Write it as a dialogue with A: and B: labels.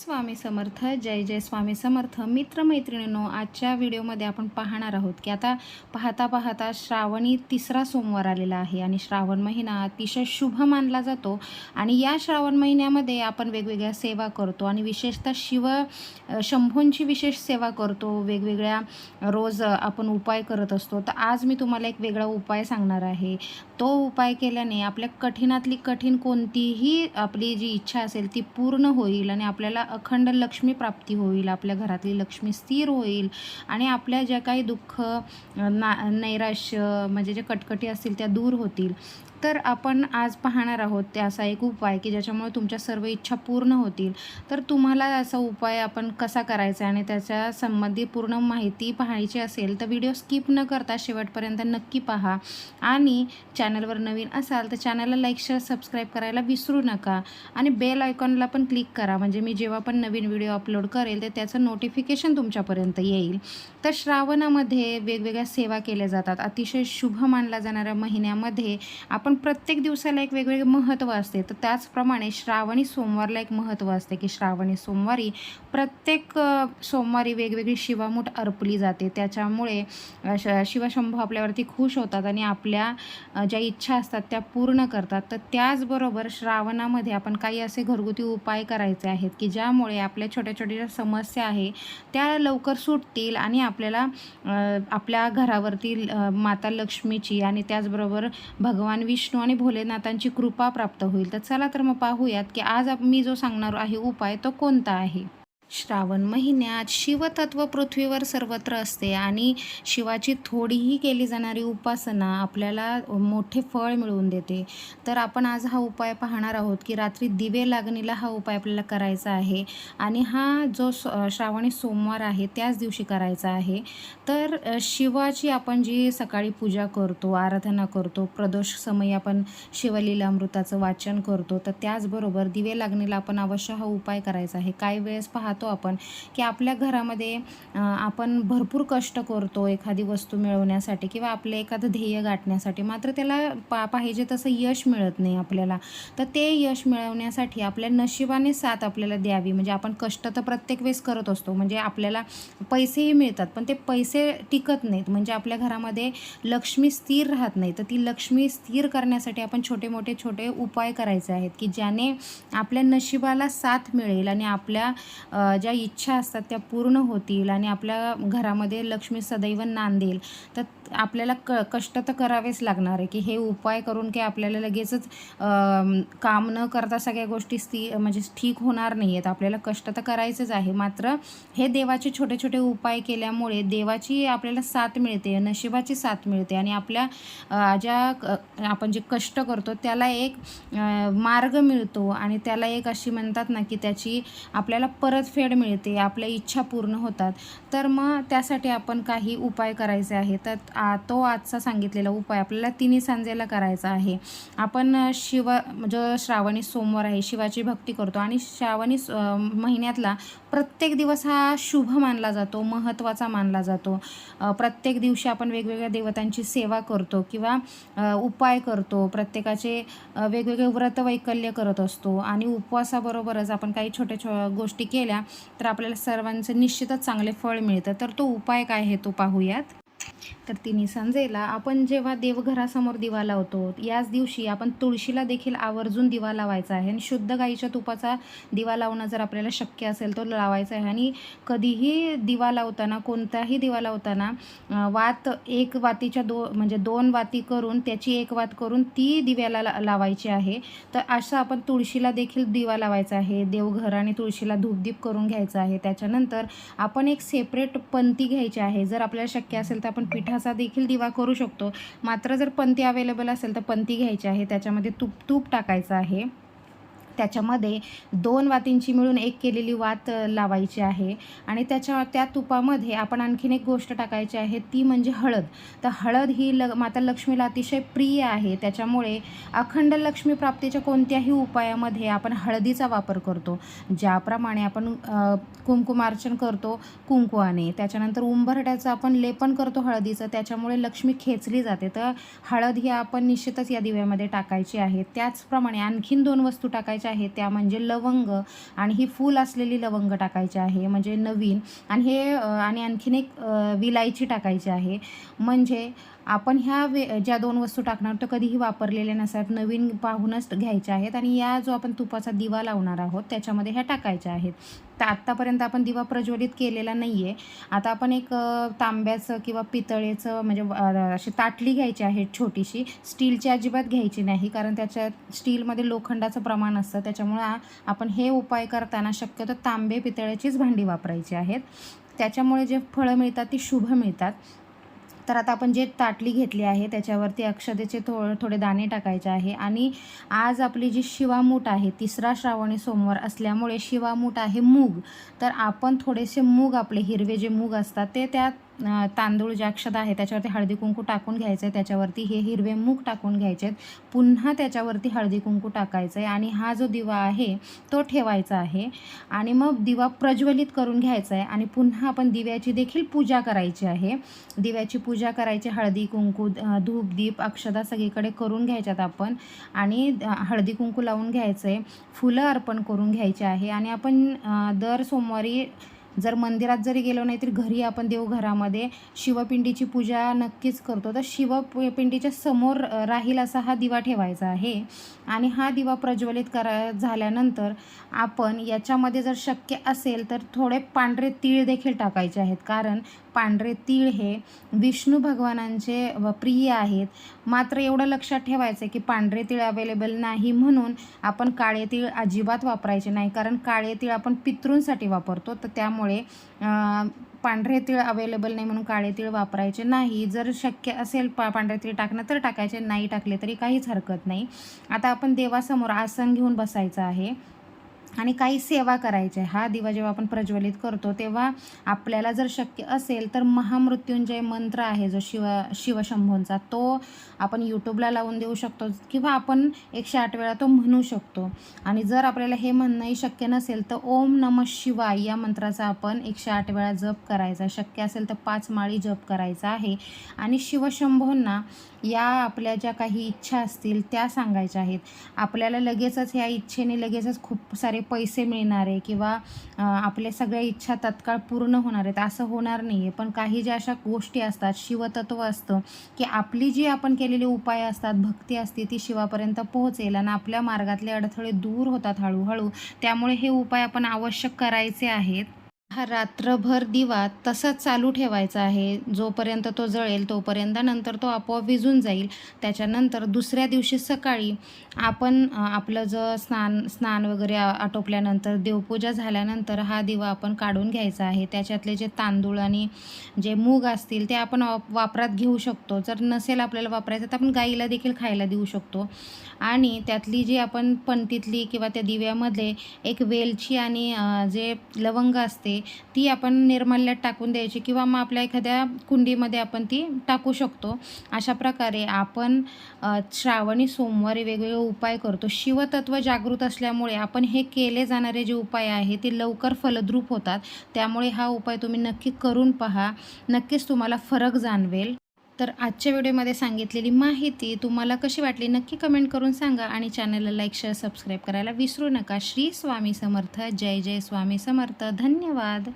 A: स्वामी समर्थ जय जय स्वामी समर्थ. मित्रमैत्रिणींनो आजच्या व्हिडिओमध्ये आपण पाहणार आहोत की आता पाहता पाहता श्रावणी तिसरा सोमवार आलेला आहे आणि श्रावण महिना अतिशय शुभ मानला जातो आणि या श्रावण महिन्यामध्ये आपण वेगवेगळ्या सेवा करतो आणि विशेषतः शिव शंभूंची विशेष सेवा करतो. वेगवेगळ्या रोज आपण उपाय करत असतो. तर आज मी तुम्हाला एक वेगळा उपाय सांगणार आहे. तो उपाय केल्याने आपल्या कठीणातली कठीण कोणतीही आपली जी इच्छा असेल ती पूर्ण होईल आणि आपल्याला अखंड लक्ष्मी प्राप्ती होईल आपल्या घरातली लक्ष्मी स्थिर होईल आणि आपल्या ज्या काही दुःख ना नैराश्य म्हणजे जे कटकटी असतील त्या दूर होतील. तर आपण आज पाहणार आहोत ते असा एक उपाय की ज्याच्यामुळे तुमच्या सर्व इच्छा पूर्ण होतील. तर तुम्हाला असा उपाय आपण कसा करायचा आणि त्याच्या संबंधी पूर्ण माहिती पाहायची असेल तर व्हिडिओ स्किप न करता शेवटपर्यंत नक्की पहा. आणि चॅनलवर नवीन असाल तर चॅनलला लाईक शेअर सबस्क्राईब करायला विसरू नका. आणि बेल आयकॉनला पण क्लिक करा. म्हणजे मी जेव्हा पण नवीन व्हिडिओ अपलोड करेल तर त्याचं नोटिफिकेशन तुमच्यापर्यंत येईल. तर श्रावणामध्ये वेगवेगळ्या सेवा केल्या जातात. अतिशय शुभ मानला जाणाऱ्या महिन्यामध्ये आपण पण प्रत्येक दिवसाला एक वेगवेगळे महत्त्व असते. तर त्याचप्रमाणे श्रावणी सोमवारला एक महत्त्व असते की श्रावणी सोमवारी प्रत्येक सोमवारी वेगवेगळी शिवामूठ अर्पली जाते. त्याच्यामुळे श शिवशंभू आपल्यावरती खुश होतात आणि आपल्या ज्या इच्छा असतात त्या पूर्ण करतात. तर त्याचबरोबर श्रावणामध्ये आपण काही असे घरगुती उपाय करायचे आहेत की ज्यामुळे आपल्या छोट्या छोट्या ज्या समस्या आहे त्या लवकर सुटतील आणि आपल्याला आपल्या घरावरती माता लक्ष्मीची आणि त्याचबरोबर भगवान विष्णू विष्णू आणि भोलेनाथांची कृपा प्राप्त होईल. तर चला तर मग पाहूयात की आज मी जो सांगणार आहे उपाय तो कोणता आहे? श्रावण महिन्यात शिवतत्व पृथ्वीवर सर्वत्र असते आणि शिवाची थोडीही केली जाणारी उपासना आपल्याला मोठे फळ मिळवून देते. तर आपण आज हा उपाय पाहणार आहोत की रात्री दिवे लागणीला हा उपाय आपल्याला करायचा आहे आणि हा जो स- श्रावणी सोमवार आहे त्याच दिवशी करायचा आहे. तर शिवाची आपण जी सकाळी पूजा करतो आराधना करतो प्रदोष समयी आपण शिवलीलामृताचं वाचन करतो तर त्याचबरोबर दिवे लागणीला आपण अवश्य हा उपाय करायचा आहे. काही वेळेस पाहतो आपण की आपल्या घरामध्ये आपण भरपूर कष्ट करतो एखादी वस्तू मिळवण्यासाठी किंवा आपलं एखादं ध्येय गाठण्यासाठी. मात्र त्याला पा पाहिजे तसं यश मिळत नाही आपल्याला. तर ते यश मिळवण्यासाठी आपल्या नशिबाने साथ आपल्याला द्यावी. म्हणजे आपण कष्ट तर प्रत्येक वेळेस करत असतो. म्हणजे आपल्याला पैसेही मिळतात पण ते पैसे टिकत नाहीत. म्हणजे आपल्या घरामध्ये लक्ष्मी स्थिर राहत नाही. तर ती लक्ष्मी स्थिर करण्यासाठी आपण छोटे मोठे छोटे उपाय करायचे आहेत की ज्याने आपल्या नशिबाला साथ मिळेल आणि आपल्या ज्या इच्छा असतात त्या पूर्ण होतील आणि आपल्या घरामध्ये लक्ष्मी सदैव नांदेल तर आपल्याला क कष्ट तर करावेच लागणार आहे की हे उपाय करून की आपल्याला लगेचच काम न करता सगळ्या गोष्टी स्थि म्हणजे ठीक होणार नाही आहेत आपल्याला कष्ट तर करायचंच आहे. मात्र हे देवाचे छोटे छोटे उपाय केल्यामुळे देवाची आपल्याला साथ मिळते नशिबाची साथ मिळते आणि आपल्या ज्या आपण जे कष्ट करतो त्याला एक मार्ग मिळतो आणि त्याला एक अशी म्हणतात ना की त्याची आपल्याला परतफेड मिळते आपल्या इच्छा पूर्ण होतात. तर मग त्यासाठी आपण काही उपाय करायचे आहे तर तो आजचा सांगितलेला उपाय आपल्याला तिन्ही सांजेला करायचा आहे. आपण शिव जो श्रावणी सोमवार आहे शिवाची भक्ती करतो आणि श्रावणी महिन्यातला प्रत्येक दिवस हा शुभ मानला जातो महत्त्वाचा मानला जातो. प्रत्येक दिवशी आपण वेगवेगळ्या देवतांची सेवा करतो किंवा उपाय करतो. प्रत्येकाचे वेगवेगळे व्रत वैकल्य करत असतो आणि उपवासाबरोबरच आपण काही छोट्या छो गोष्टी केल्या तर आपल्याला सर्वांचं निश्चितच चांगले फळ मिळतं. तर तो उपाय काय आहे तो पाहूयात. तर तिन्ही सांजेला आपण जेव्हा देवघरासमोर दिवा लावतो याच दिवशी आपण तुळशीला देखील आवर्जून दिवा लावायचा आहे. आणि शुद्ध गाईच्या तुपाचा दिवा लावणं जर आपल्याला शक्य असेल तर लावायचा आहे. आणि कधीही दिवा लावताना कोणताही दिवा लावताना वात एक वातीच्या दो म्हणजे दोन वाती करून त्याची एक वात करून ती दिव्याला ला- लावायची आहे. तर असं आपण तुळशीला देखील दिवा लावायचा आहे. देवघर आणि तुळशीला धूपदीप करून घ्यायचा आहे. त्याच्यानंतर आपण एक सेपरेट पंती घ्यायची आहे. जर आपल्याला शक्य असेल तर आपण पिठा असा देखील दिवा करू शकतो. मात्र जर पंती अवेलेबल असेल तर पंती घ्यायची आहे. त्याच्यामध्ये तूप तूप टाकायचं आहे. त्याच्यामध्ये दोन वातींची मिळून एक केलेली वात लावायची आहे. आणि त्याच्या त्या तुपामध्ये आपण आणखीन एक गोष्ट टाकायची आहे ती म्हणजे हळद. तर हळद ही ल माता लक्ष्मीला अतिशय प्रिय आहे. त्याच्यामुळे अखंड लक्ष्मी प्राप्तीच्या कोणत्याही उपायामध्ये आपण हळदीचा वापर करतो. ज्याप्रमाणे आपण कुंकुमार्चन करतो कुंकवाने. त्याच्यानंतर उंबरट्याचं आपण लेपन करतो हळदीचं. त्याच्यामुळे लक्ष्मी खेचली जाते. तर हळद ही आपण निश्चितच या दिव्यामध्ये टाकायची आहे. त्याचप्रमाणे आणखीन दोन वस्तू टाकायच्या आहे त्या म्हणजे लवंग आणि ही फूल असलेली लवंग टाकायची आहे म्हणजे नवीन. आणि हे आणि आणखीन एक विलायची टाकायची आहे. म्हणजे आपण ह्या वे ज्या दोन वस्तू टाकणार तर कधीही वापरलेल्या नसतात नवीन पाहूनच घ्यायच्या आहेत. आणि या जो आपण तुपाचा दिवा लावणार आहोत त्याच्यामध्ये ह्या टाकायच्या आहेत. तर आत्तापर्यंत आपण दिवा प्रज्वलित केलेला नाही आहे आता आपण एक तांब्याचं किंवा पितळेचं म्हणजे अशी ताटली घ्यायची आहे छोटीशी. स्टीलची अजिबात घ्यायची नाही कारण त्याच्यात स्टीलमध्ये लोखंडाचं प्रमाण असतं. त्याच्यामुळं आपण हे उपाय करताना शक्यतो तांबे पितळेचीच भांडी वापरायची आहेत. त्याच्यामुळे जे फळं मिळतात ती शुभ मिळतात. तर आता आपण जे ताटली घेतली आहे त्याच्यावरती अक्षतेचे थो थोडे दाणे टाकायचे आहे. आणि आज आपली जी शिवामूठ आहे तिसरा श्रावणी सोमवार असल्यामुळे शिवामूठ आहे मूग. तर आपण थोडेसे मूग आपले हिरवे जे मूग असतात ते त्या तांदूळ ज्या क्षत आहे त्याच्यावरती हळदी कुंकू टाकून घ्यायचं आहे त्याच्यावरती हे हिरवे मूग टाकून घ्यायचे आहेत पुन्हा त्याच्यावरती हळदी कुंकू टाकायचं आहे आणि हा जो दिवा आहे तो ठेवायचा आहे आणि मग दिवा प्रज्वलित करून घ्यायचा आहे आणि पुन्हा आपण दिव्याची देखील पूजा करायची आहे. दिव्याची पूजा करायची हळदी कुंकू धूप दीप अक्षदा सगळीकडे करून घ्यायच्यात आपण आणि हळदी कुंकू लावून घ्यायचं आहे फुलं अर्पण करून घ्यायची आहे आणि आपण दर सोमवारी जर मंदिरात जरी गेलो नाही तरी घरी आपण देवघरामध्ये शिवपिंडीची पूजा नक्कीच करतो. तर शिवपिंडीच्या समोर राहील असा हा दिवा ठेवायचा आहे. आणि हा दिवा प्रज्वलित करा झाल्यानंतर आपण याच्यामध्ये जर शक्य असेल तर थोडे पांढरे तीळ देखील टाकायचे आहेत. कारण पांढरे तीळ हे विष्णू भगवानांचे व प्रिय आहेत. मात्र एवढं लक्षात ठेवायचं आहे की पांढरे तीळ अवेलेबल नाही म्हणून आपण काळे तीळ अजिबात वापरायचे नाही. कारण काळे तीळ आपण पितृंसाठी वापरतो. तर त्यामुळे पांढरे तीळ अवेलेबल नाही म्हणून काळे तीळ वापरायचे नाही. जर शक्य असेल पा पांढरे तीळ टाकणं तर टाकायचे. नाही टाकले तरी काहीच हरकत नाही. आता आपण देवासमोर आसन घेऊन बसायचं आहे. आणि काही सेवा करायची आहे हा दिवा जेव्हा आपण प्रज्वलित करतो तेव्हा आपल्याला जर शक्य असेल तर महामृत्युंजय मंत्र आहे जो शिव शिवशंभूंचा. तो आपण यूट्यूबला लावून देऊ शकतो किंवा आपण एकशे आठ वेळा तो म्हणू शकतो. आणि जर आपल्याला हे म्हणणंही शक्य नसेल तर ओम नम शिवाय या मंत्राचा आपण एकशे आठ वेळा जप करायचा. शक्य असेल तर पाच माळी जप करायचा आहे. आणि शिवशंभूंना या आपल्या ज्या काही इच्छा असतील त्या सांगायच्या आहेत. आपल्याला लगेचच ह्या इच्छेने लगेचच खूप सारे पैसे मिळणार आहे किंवा आपल्या सगळ्या इच्छा तत्काळ पूर्ण होणार आहेत असं होणार नाही आहे पण काही ज्या अशा गोष्टी असतात शिवतत्व असतं की आपली जी आपण केलेली उपाय असतात भक्ती असते ती शिवापर्यंत पोहोचेल आणि आपल्या मार्गातले अडथळे दूर होतात हळूहळू. त्यामुळे हे उपाय आपण आवश्यक करायचे आहेत. हा रात्रभर दिवा तसाच चालू ठेवायचा आहे. जोपर्यंत तो जळेल तोपर्यंत नंतर तो आपोआप विझून जाईल. त्याच्यानंतर दुसऱ्या दिवशी सकाळी आपण आपलं जर स्नान स्नान वगैरे आटोपल्यानंतर देवपूजा झाल्यानंतर हा दिवा आपण काढून घ्यायचा आहे. त्याच्यातले जे तांदूळ आणि जे मूग असतील ते आपण वापरात घेऊ शकतो. जर नसेल आपल्याला वापरायचं तर आपण गाईला देखील खायला देऊ शकतो. आणि त्यातली जी आपण पंतीतली किंवा त्या दिव्यामध्ये एक वेलची आणि जे लवंग असते ती आपण निर्माल्यात टाकून द्यायची किंवा मग आपल्या एखाद्या कुंडीमध्ये आपण ती टाकू शकतो. अशा प्रकारे आपण श्रावणी सोमवारी वेगवेगळे उपाय करतो. शिवतत्व जागृत असल्यामुळे आपण हे केले जाणारे जे उपाय आहे ते लवकर फलद्रूप होतात. त्यामुळे हा उपाय तुम्ही नक्की करून पहा. नक्कीच तुम्हाला फरक जाणवेल. तर आजच्या व्हिडिओमध्ये सांगितलेली माहिती तुम्हाला कशी वाटली नक्की कमेंट करून सांगा आणि चॅनलला लाईक शेअर सबस्क्राईब करायला विसरू नका. श्री स्वामी समर्थ. जय जय स्वामी समर्थ. धन्यवाद.